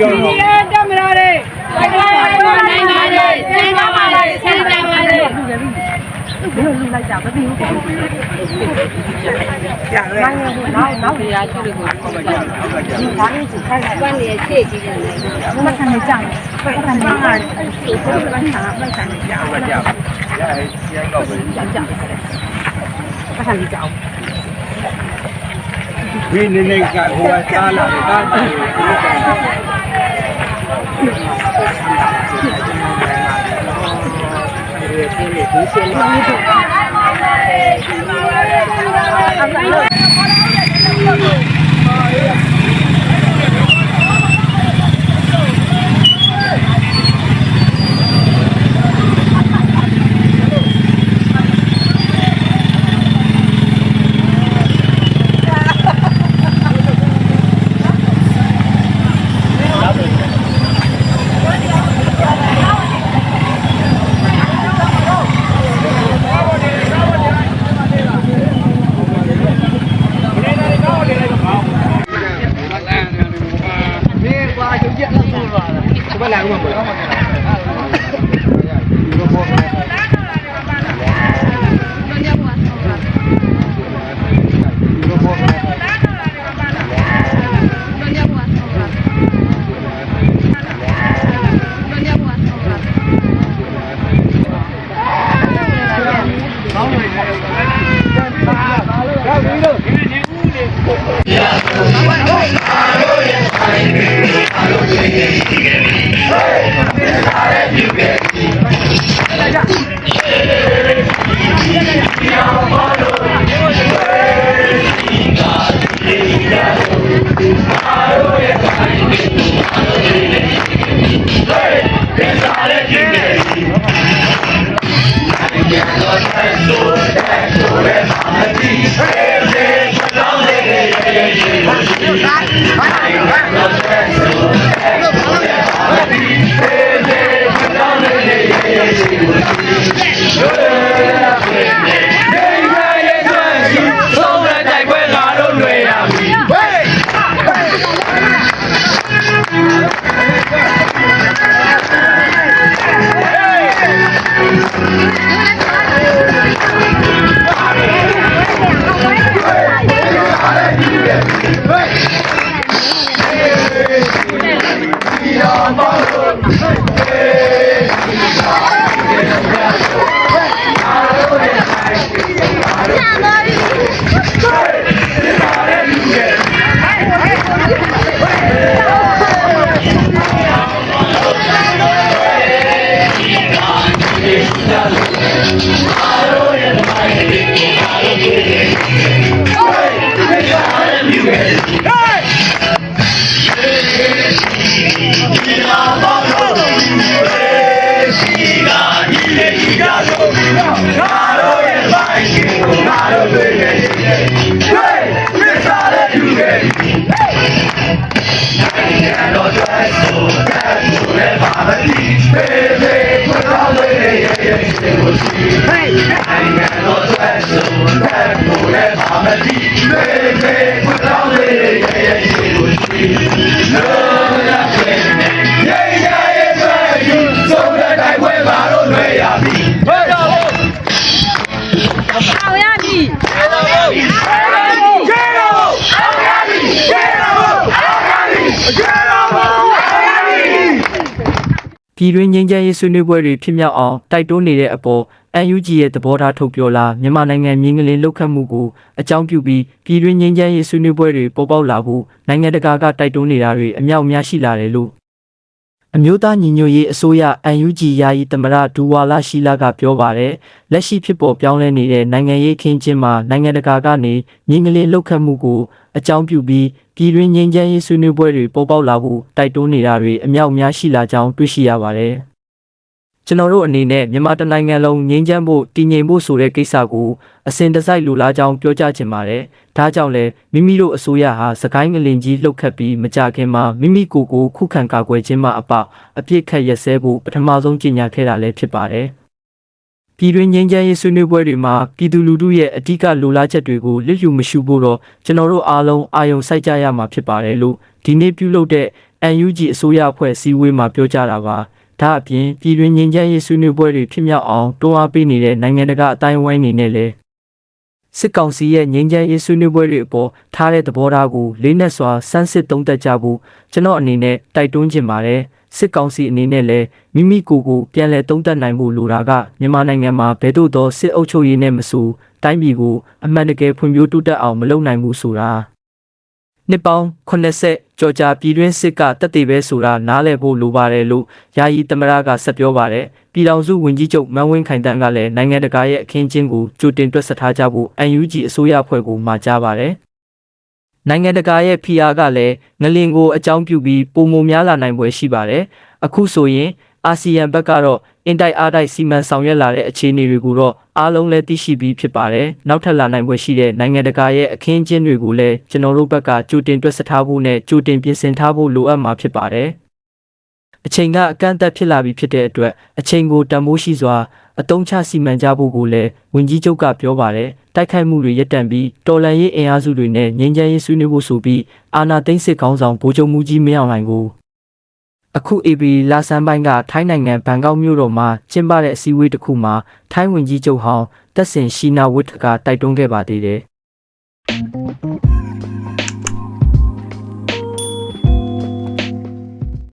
ကောင်းနဲ့အောက်ကကမ ကောင်းမကော ဆုံး ပြည်တွင်းငြိမ်းချမ်းရေးဆွေးနွေးပွဲတွေဖြစ်မြောက်အောင်တိုက်တွန်းနေတဲ့အပေါ် UNG ရဲ့သဘောထားထုတ်ပြောလာမြန်မာနိုင်ငံမြင်းကလေးလှုပ်ခတ်မှုကိုအကြောင်းပြုပြီးပြည်တွင်းငြိမ်းချမ်းရေးဆွေးနွေးပွဲတွေပေါ်ပေါက်လာဖို့နိုင်ငံတကာကတိုက်တွန်းနေတာတွေအမြောက်အများရှိလာတယ်လို့အမျိုးသားညီညွတ်ရေးအစိုးရ UNG ယာယီသမရဒူဝါလာရှိလာကပြောပါတယ်လက်ရှိဖြစ်ပေါ်ပြောင်းလဲနေတဲ့နိုင်ငံရေးခင်းကျင်းမှာနိုင်ငံတကာကနေညီငလေးလှုပ်ခတ်မှုကိုအကြောင်းပြုပြီး ပြည်တွင်းငြိမ်းချမ်းရေးဆွေးနွေးပွဲတွေပေါ်ပေါက်လာဖို့တိုက်တွန်းနေတာတွေအမြောက်အများရှိလာကြောင်းတွေ့ရှိရပါတယ်ကျွန်တော်တို့အနေနဲ့မြန်မာတိုင်းနိုင်ငံလုံးငြိမ်းချမ်းဖို့တည်ငြိမ်ဖို့ဆိုတဲ့ကိစ္စကိုအစဉ်တစိုက်လိုလားကြောင်းပြောကြားချင်ပါတယ်။ဒါကြောင့်လည်းမိမိတို့အစိုးရဟာစကိုင်းငလင်ကြီးလှုပ်ခတ်ပြီးမကြခင်မှာမိမိကိုယ်ကိုခုခံကာကွယ်ခြင်းမှအပအပြစ်ခတ်ရက်စဲဖို့ပထမဆုံးကြေညာခဲ့တာလည်းဖြစ်ပါတယ်။ ပြည်တွင်းငြိမ်းချမ်းရေးဆွေးနွေးပွဲတွေမှာပြည်သူလူထုရဲ့အ धिक လိုလားချက်တွေကိုလစ်လျူမရှုဖို့တော့ကျွန်တော်တို့အားလုံးအာရုံစိုက်ကြရမှာဖြစ်ပါတယ်လို့ဒီနေ့ပြုလုပ်တဲ့ UNG အစိုးရအဖွဲ့စည်းဝေးမှာပြောကြားတာပါ။ဒါအပြင်ပြည်တွင်းငြိမ်းချမ်းရေးဆွေးနွေးပွဲတွေဖြစ်မြောက်အောင်တွန်းအားပေးနေတဲ့နိုင်ငံတကာအတိုင်းအဝိုင်းနေနဲ့လည်း စစ်ကောင်စီရဲ့ငြိမ်းချမ်းရေးဆွေးနွေးပွဲတွေအပေါ်ထားတဲ့သဘောထားကိုလေးနက်စွာစမ်းစစ်သုံးသပ်ကြဖို့ကျွန်တော်အနေနဲ့တိုက်တွန်းချင်ပါတယ်စစ်ကောင်စီအနေနဲ့လည်းမိမိကိုယ်ကိုပြန်လည်သုံးသပ်နိုင်ဖို့လိုတာကမြန်မာနိုင်ငံမှာဘယ်သို့သောစစ်အုပ်ချုပ်ရေးနဲ့မဆိုတိုင်းပြည်ကိုအမှန်တကယ်ဖွံ့ဖြိုးတိုးတက်အောင်မလုပ်နိုင်ဘူးဆိုတာ နှစ်ပေါင်း80ကြော်ကြာပြည်တွင်းစစ်ကတက်တည်ပဲဆိုတာနားလည်ဖို့လိုပါတယ်လို့ယာယီသမရကဆက်ပြောပါတယ်ပြည်ထောင်စုဝန်ကြီးချုပ်မန်းဝင်းခိုင်တန်းကလည်းနိုင်ငံတကာရဲ့အခင်းချင်းကိုကြိုတင်တွက်ဆထားကြဖို့ UNG အစိုးရအဖွဲ့ကိုမှာကြားပါတယ်နိုင်ငံတကာရဲ့ PR ကလည်းငလင်ကိုအကြောင်းပြုပြီးပုံမများလာနိုင်ပွဲရှိပါတယ်အခုဆိုရင်အာဆီယံဘက်ကတော့ အင်တိုက်အားတိုက်စီမံဆောင်ရွက်လာတဲ့အခြေအနေတွေကိုတော့အားလုံးလည်းသိရှိပြီးဖြစ်ပါတယ်။နောက်ထပ်လာနိုင်ပွဲရှိတဲ့နိုင်ငံတကာရဲ့အခင်းအကျင်းတွေကိုလည်းကျွန်တော်တို့ဘက်ကကြိုတင်တွက်ဆထားဖို့နဲ့ကြိုတင်ပြင်ဆင်ထားဖို့လိုအပ်မှာဖြစ်ပါတယ်။အချိန်ကအကန့်အသတ်ဖြစ်လာပြီဖြစ်တဲ့အတွက်အချိန်ကိုတန်ဖိုးရှိစွာအတုံးချစီမံကြဖို့ကိုလည်းဝန်ကြီးချုပ်ကပြောပါတယ်။တိုက်ခိုက်မှုတွေရပ်တန့်ပြီးတော်လှန်ရေးအင်အားစုတွေနဲ့ငြိမ်းချမ်းရေးဆွေးနွေးဖို့ဆိုပြီးအာဏာသိမ်းစစ်ခေါင်းဆောင်ဗိုလ်ချုပ်မှုကြီးမင်းအောင်လှိုင်ကို အခု AB လာဆန်းပိုင်းကထိုင်းနိုင်ငံဘန်ကောက်မြို့တော်မှာကျင်းပတဲ့အစည်းအဝေးတစ်ခုမှာထိုင်းဝန်ကြီးချုပ်ဟောင်းတက်ဆင်ရှိနာဝတ်ကတိုက်တွန်းခဲ့ပါသေးတယ်။